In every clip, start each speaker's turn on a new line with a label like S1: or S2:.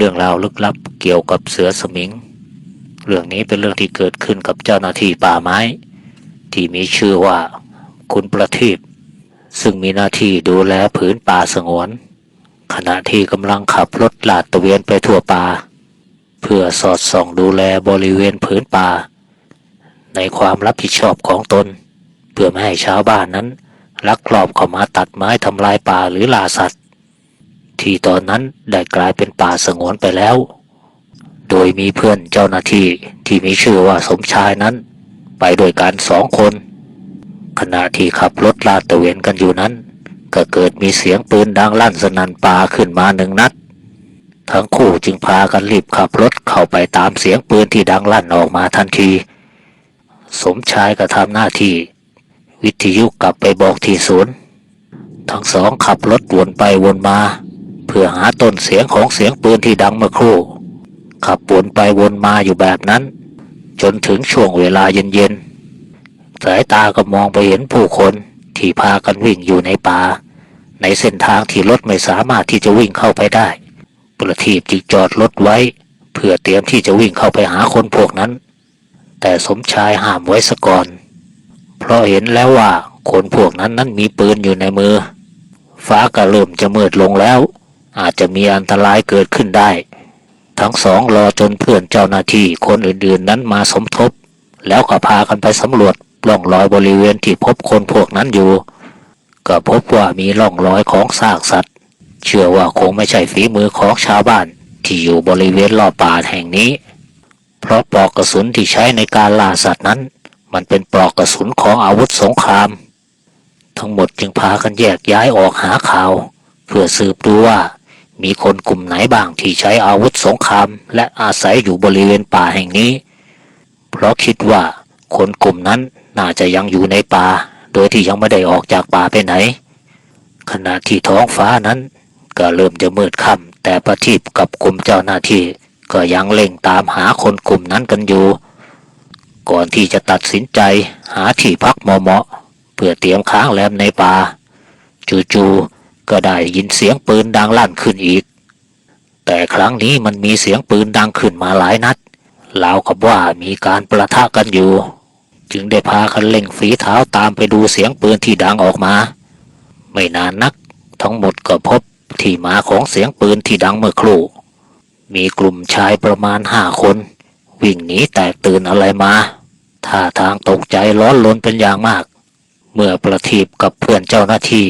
S1: เรื่องราวลึกลับเกี่ยวกับเสือสมิง เรื่องนี้เป็นเรื่องที่เกิดขึ้นกับเจ้าหน้าที่ป่าไม้ ที่มีชื่อว่าคุณประทีปซึ่งมีหน้าที่ดูแลผืนป่าสงวน ขณะที่กำลังขับรถลาดตะเวนไปทั่วป่า เพื่อสอดส่องดูแลบริเวณผืนป่า ในความรับผิดชอบของตน เพื่อไม่ให้ชาวบ้านนั้นลักลอบเข้ามาตัดไม้ทำลายป่าหรือล่าสัตว์ ที่ตอนนั้นได้กลายเป็นป่าสงวนไปแล้ว โดยมีเพื่อนเจ้าหน้าที่ที่มีชื่อว่าสมชายนั้น ไปด้วยกันสองคน ขณะที่ขับรถลาดตระเวนกันอยู่นั้น ก็เกิดมีเสียงปืนดังลั่นสนั่นป่าขึ้นมาหนึ่งนัด ทั้งคู่จึงพากันรีบขับรถเข้าไปตามเสียงปืนที่ดังลั่นออกมาทันที สมชายก็ทำหน้าที่ วิทยุกลับไปบอกที่ศูนย์ทั้งสองขับรถวนไปวนมา เพื่อหาต้นเสียงของเสียงปืนที่ดังเมื่อครู่ ขับวนไปวนมาอยู่แบบนั้น จนถึงช่วงเวลาเย็นๆ สายตาก็มองไปเห็นผู้คนที่พากันวิ่งอยู่ในป่า ในเส้นทางที่รถไม่สามารถที่จะวิ่งเข้าไปได้ ประทีปจึงจอดรถไว้ เพื่อเตรียมที่จะวิ่งเข้าไปหาคนพวกนั้น แต่สมชายห้ามไว้ซะก่อน เพราะเห็นแล้วว่าคนพวกนั้นนั้นมีปืนอยู่ในมือ ฟ้าก็เริ่มจะมืดลงแล้ว อาจจะมีอันตรายเกิดขึ้นได้ ทั้งสองรอจนเพื่อนเจ้าหน้าที่คนอื่นๆนั้นมาสมทบ แล้วก็พากันไปสำรวจร่องรอยบริเวณที่พบคนพวกนั้นอยู่ ก็พบว่ามีร่องรอยของซากสัตว์ เชื่อว่าคงไม่ใช่ฝีมือของชาวบ้านที่อยู่บริเวณรอบป่าแห่งนี้ เพราะปลอกกระสุนที่ใช้ในการล่าสัตว์นั้น มันเป็นปลอกกระสุนของอาวุธสงคราม ทั้งหมดจึงพากันแยกย้ายออกหาข่าว เพื่อสืบดูว่า มีคนกลุ่มไหนบ้างที่ใช้อาวุธสงคราม และอาศัยอยู่บริเวณป่าแห่งนี้ เพราะคิดว่าคนกลุ่มนั้นน่าจะยังอยู่ในป่า โดยที่ยังไม่ได้ออกจากป่าไปไหน ขณะที่ท้องฟ้านั้น ก็เริ่มจะมืดค่ำแต่ประทีปกับกลุ่มเจ้าหน้าที่ ก็ยังเล่งตามหาคนกลุ่มนั้นกันอยู่ ก่อนที่จะตัดสินใจหาที่พักเหมาะๆเพื่อเตรียมค้างแรมในป่า จู่ๆ ก็ได้ยินเสียงปืนดังลั่นขึ้นอีก แต่ครั้งนี้มันมีเสียงปืนดังขึ้นมาหลายนัดราวกับว่ามีการประทะกันอยู่ จึงได้พากันเล่งฝีเท้าตามไปดูเสียงปืนที่ดังออกมา ไม่นานนัก ทั้งหมดก็พบที่มาของเสียงปืนที่ดังเมื่อครู่ มีกลุ่มชายประมาณห้าคน วิ่งหนีแตกตื่นอะไรมาท่าทางตกใจร้อนรนเป็นอย่างมาก เมื่อประทีปกับเพื่อนเจ้าหน้าที่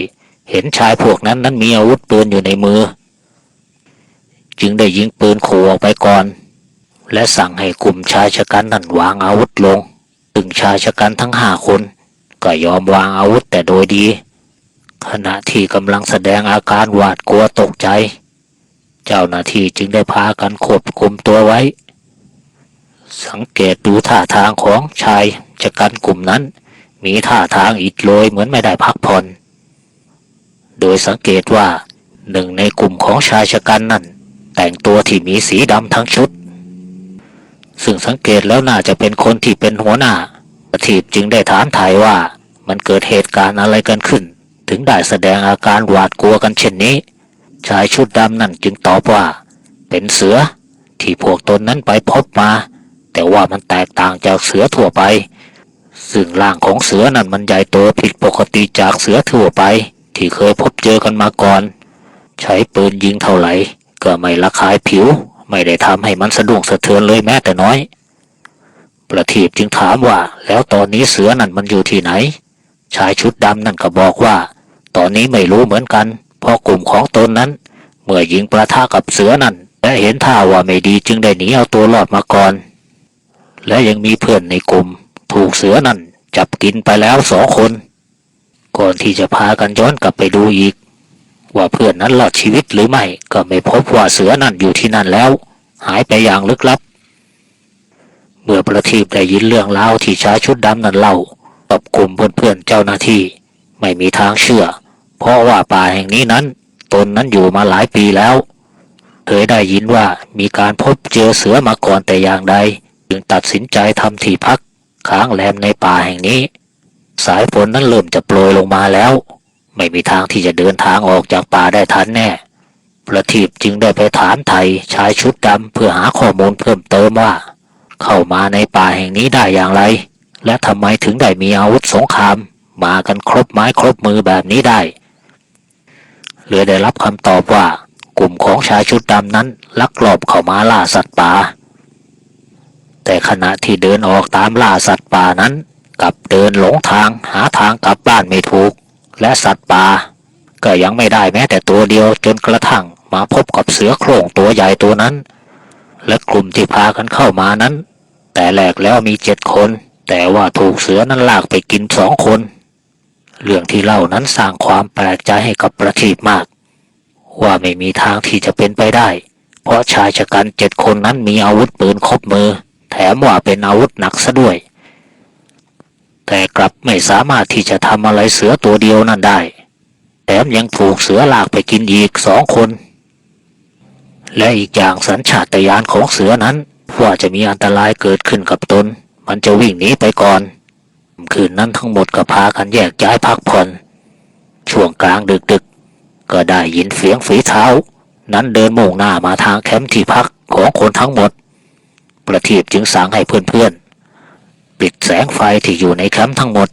S1: เห็นชายพวกนั้นนั้นมีอาวุธปืนอยู่ในมือ จึงได้ยิงปืนขู่ออกไปก่อน และสั่งให้กลุ่มชายชะกันนั้นวางอาวุธลงถึงชายชะกันทั้งห้าคน ก็ยอมวางอาวุธแต่โดยดี ขณะที่กำลังแสดงอาการหวาดกลัวตกใจ เจ้าหน้าที่จึงได้พากันควบคุมตัวไว้ สังเกตดูท่าทางของชายชะกันกลุ่มนั้น มีท่าทางอิดโรยเหมือนไม่ได้พักผ่อน โดยสังเกตว่าหนึ่งในกลุ่มของชายชะกันนั่น แต่งตัวที่มีสีดำทั้งชุด ซึ่งสังเกตแล้วน่าจะเป็นคนที่เป็นหัวหน้าประทีปจึงได้ถามถ่ายว่ามันเกิดเหตุการณ์อะไรกันขึ้น ถึงได้แสดงอาการหวาดกลัวกันเช่นนี้ ชายชุดดำนั่นจึงตอบว่า เป็นเสือที่พวกตนนั้นไปพบมา แต่ว่ามันแตกต่างจากเสือทั่วไป ซึ่งร่างของเสือนั้นมันใหญ่โตผิดปกติจากเสือทั่วไป ที่เคยพบเจอกันมาก่อน ใช้ปืนยิงเท่าไหร่ก็ไม่ระคายผิว ไม่ได้ทำให้มันสะดุ้งสะเทือนเลยแม้แต่น้อย ประทีปจึงถามว่า แล้วตอนนี้เสือนั่นมันอยู่ที่ไหน ชายชุดดำนั่นก็บอกว่า ตอนนี้ไม่รู้เหมือนกัน เพราะกลุ่มของตนนั้น เมื่อยิงประทะกับเสือนั่นและเห็นท่าว่าไม่ดีจึงได้หนีเอาตัวรอดมาก่อน และยังมีเพื่อนในกลุ่ม ถูกเสือนั่นจับกินไปแล้วสองคน ก่อนที่จะพากันย้อนกลับไปดูอีก ว่าเพื่อนนั้นรอดชีวิตหรือไม่ ก็ไม่พบว่าเสือนั่นอยู่ที่นั่นแล้ว หายไปอย่างลึกลับ เมื่อประทีปได้ยินเรื่องราวที่ชายชุดดำนั้นเล่ากับกลุ่มเพื่อนๆเจ้าหน้าที่ ไม่มีทางเชื่อ เพราะว่าป่าแห่งนี้นั้น ตนนั้นอยู่มาหลายปีแล้ว เคยได้ยินว่ามีการพบเจอเสือมาก่อนแต่อย่างใด จึงตัดสินใจทำที่พักค้างแรมในป่าแห่งนี้ สายฝนนั้นเริ่มจะโปรยลงมาแล้ว ไม่มีทางที่จะเดินทางออกจากป่าได้ทันแน่ประทีปจึงได้ไปถามไทยชายชุดดำเพื่อหาข้อมูลเพิ่มเติมว่า เข้ามาในป่าแห่งนี้ได้อย่างไร และทำไมถึงได้มีอาวุธสงคราม มากันครบไม้ครบมือแบบนี้ได้เลยได้รับคำตอบว่ากลุ่มของชายชุดดำนั้นลักลอบเข้ามาล่าสัตว์ป่า แต่ขณะที่เดินออกตามล่าสัตว์ป่านั้น กับเดินหลงทางหาทางกลับบ้านไม่ถูก และสัตว์ป่าก็ยังไม่ได้แม้แต่ตัวเดียวจนกระทั่งมาพบกับเสือโคร่งตัวใหญ่ตัวนั้น และกลุ่มที่พากันเข้ามานั้น แต่แรกแล้วมีเจ็ดคน แต่ว่าถูกเสือนั้นลากไปกินสองคน เรื่องที่เล่านั้นสร้างความแปลกใจให้กับประทีปมาก ว่าไม่มีทางที่จะเป็นไปได้ เพราะชายชะกันเจ็ดคนนั้นมีอาวุธปืนครบมือ แถมว่าเป็นอาวุธหนักซะด้วย แต่กลับไม่สามารถที่จะทำอะไรเสือตัวเดียวนั่นได้ แถมยังถูกเสือลากไปกินอีกสองคน และอีกอย่างสัญชาตญาณของเสือนั้น ว่าจะมีอันตรายเกิดขึ้นกับตน มันจะวิ่งหนีไปก่อน คืนนั้นทั้งหมดก็พากันแยกย้ายพักผ่อน ช่วงกลางดึกๆก็ได้ยินเสียงฝีเท้า นั้นเดินมุ่งหน้ามาทางแคมป์ที่พักของคนทั้งหมด ประทีปจึงสั่งให้เพื่อนๆ ปิดแสงไฟที่อยู่ในแคมป์ทั้งหมด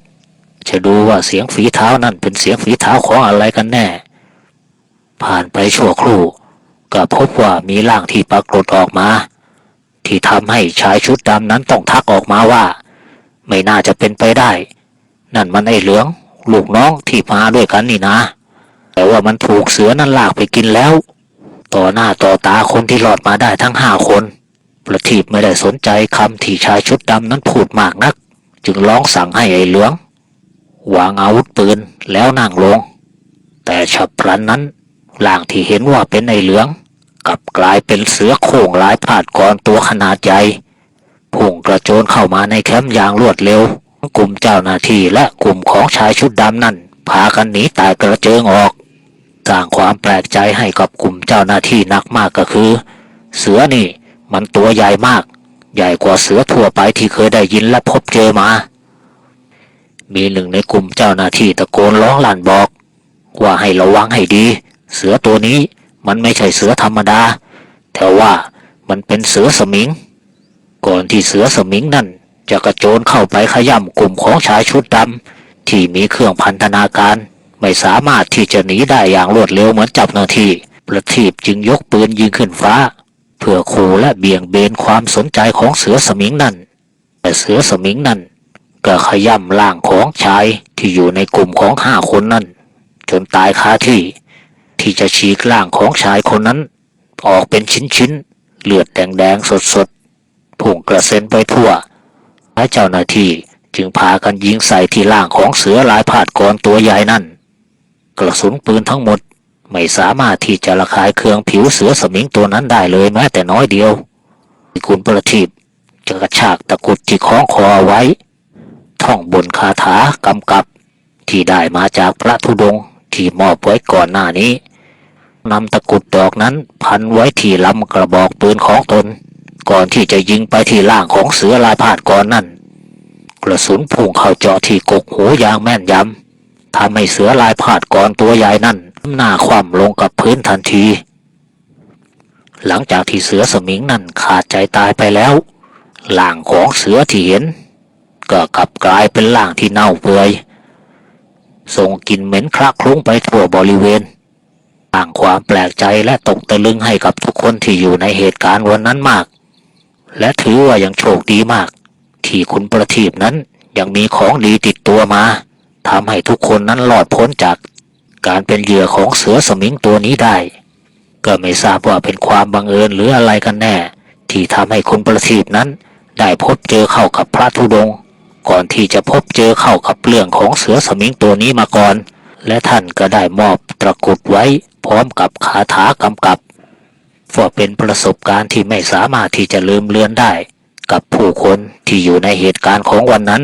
S1: จะดูว่าเสียงฝีเท้านั่นเป็นเสียงฝีเท้าของอะไรกันแน่ ผ่านไปชั่วครู่ ก็พบว่ามีร่างที่ปรากฏออกมา ที่ทำให้ชายชุดดำนั้นต้องทักออกมาว่า ไม่น่าจะเป็นไปได้ นั่นมันไอ้เหลืองลูกน้องที่มาด้วยกันนี่นะ แต่ว่ามันถูกเสือนั้นลากไปกินแล้ว ต่อหน้าต่อตาคนที่รอดมาได้ทั้งห้าคน ประทีปไม่ได้สนใจคำที่ชายชุดดำนั้นพูดมากนัก จึงร้องสั่งให้ไอ้เหลือง วางอาวุธปืนแล้วนั่งลง แต่ฉับพลันนั้นร่างที่เห็นว่าเป็นไอ้เหลืองกลับกลายเป็นเสือโค่งหลายผาดกรตัวขนาดใหญ่พุ่งกระโจนเข้ามาในแคมป์อย่างรวดเร็ว กลุ่มเจ้าหน้าที่และกลุ่มของชายชุดดำนั่นพากันหนีตายกระเจิงออกสร้างความแปลกใจให้กับกลุ่มเจ้าหน้าที่นักมากก็คือ เสือนี่ มันตัวใหญ่มาก ใหญ่กว่าเสือทั่วไปที่เคยได้ยินและพบเจอมา มีหนึ่งในกลุ่มเจ้าหน้าที่ตะโกนร้องลั่นบอก ว่าให้ระวังให้ดี เสือตัวนี้มันไม่ใช่เสือธรรมดา แต่ว่ามันเป็นเสือสมิง ก่อนที่เสือสมิงนั่นจะกระโจนเข้าไปขย่ำกลุ่มของชายชุดดำที่มีเครื่องพันธนาการไม่สามารถที่จะหนีได้อย่างรวดเร็วเหมือนจับหน้าที่ประทีปจึงยกปืนยิงขึ้นฟ้า เพื่อขู่และเบี่ยงเบนความสนใจของเสือสมิงนั่น แต่เสือสมิงนั่นก็ขย่ำร่างของชายที่อยู่ในกลุ่มของห้าคนนั้น จนตายคาที่ ที่จะฉีกร่างของชายคนนั้น ออกเป็นชิ้นๆ เลือดแดงๆ สดๆพุ่งกระเซ็นไปทั่วและเจ้าหน้าที่จึงพากันยิงใส่ที่ร่างของเสือลายผาดกรตัวใหญ่นั่น กระสุนปืนทั้งหมด ไม่สามารถที่จะระคายเคืองผิวเสือสมิงตัวนั้นได้เลยแม้แต่น้อยเดียวคุณประทีปจะกระชากตะกุดที่คล้องคอเอาไว้ ท่องบนคาถากำกับ ที่ได้มาจากพระธุดงค์ที่มอบไว้ก่อนหน้านี้นำตะกุดดอกนั้นพันไว้ที่ลำกระบอกปืนของตน ก่อนที่จะยิงไปที่ล่างของเสือลายพาดก่อนนั่น กระสุนพุ่งเข้าเจาะที่กกหูอย่างแม่นยำ ทำให้เสือลายพาดก่อนตัวใหญ่นั่นหน้าคว่ำลงกับพื้นทันที หลังจากที่เสือสมิงนั่นขาดใจตายไปแล้วล่างของเสือที่เห็น ก็กลับกลายเป็นร่างที่เน่าเปื่อยส่งกลิ่นเหม็นคละคลุ้งไปทั่วบริเวณสร้างความแปลกใจและตกตะลึงให้กับทุกคนที่อยู่ในเหตุการณ์วันนั้นมาก และถือว่ายังโชคดีมาก ที่คุณประทีปนั้นยังมีของดีติดตัวมา ทำให้ทุกคนนั้นรอดพ้นจากการเป็นเหยื่อของเสือสมิงตัวนี้ได้ ก็ไม่ทราบว่าเป็นความบังเอิญหรืออะไรกันแน่ ที่ทำให้คุณประทีปนั้น ได้พบเจอเข้ากับพระธุดงค์ก่อนที่จะพบเจอเข้ากับเรื่องของเสือสมิงตัวนี้มาก่อน และท่านก็ได้มอบตะกรุดไว้พร้อมกับคาถากำกับว่าเป็นประสบการณ์ที่ไม่สามารถที่จะลืมเลือนได้ กับผู้คนที่อยู่ในเหตุการณ์ของวันนั้น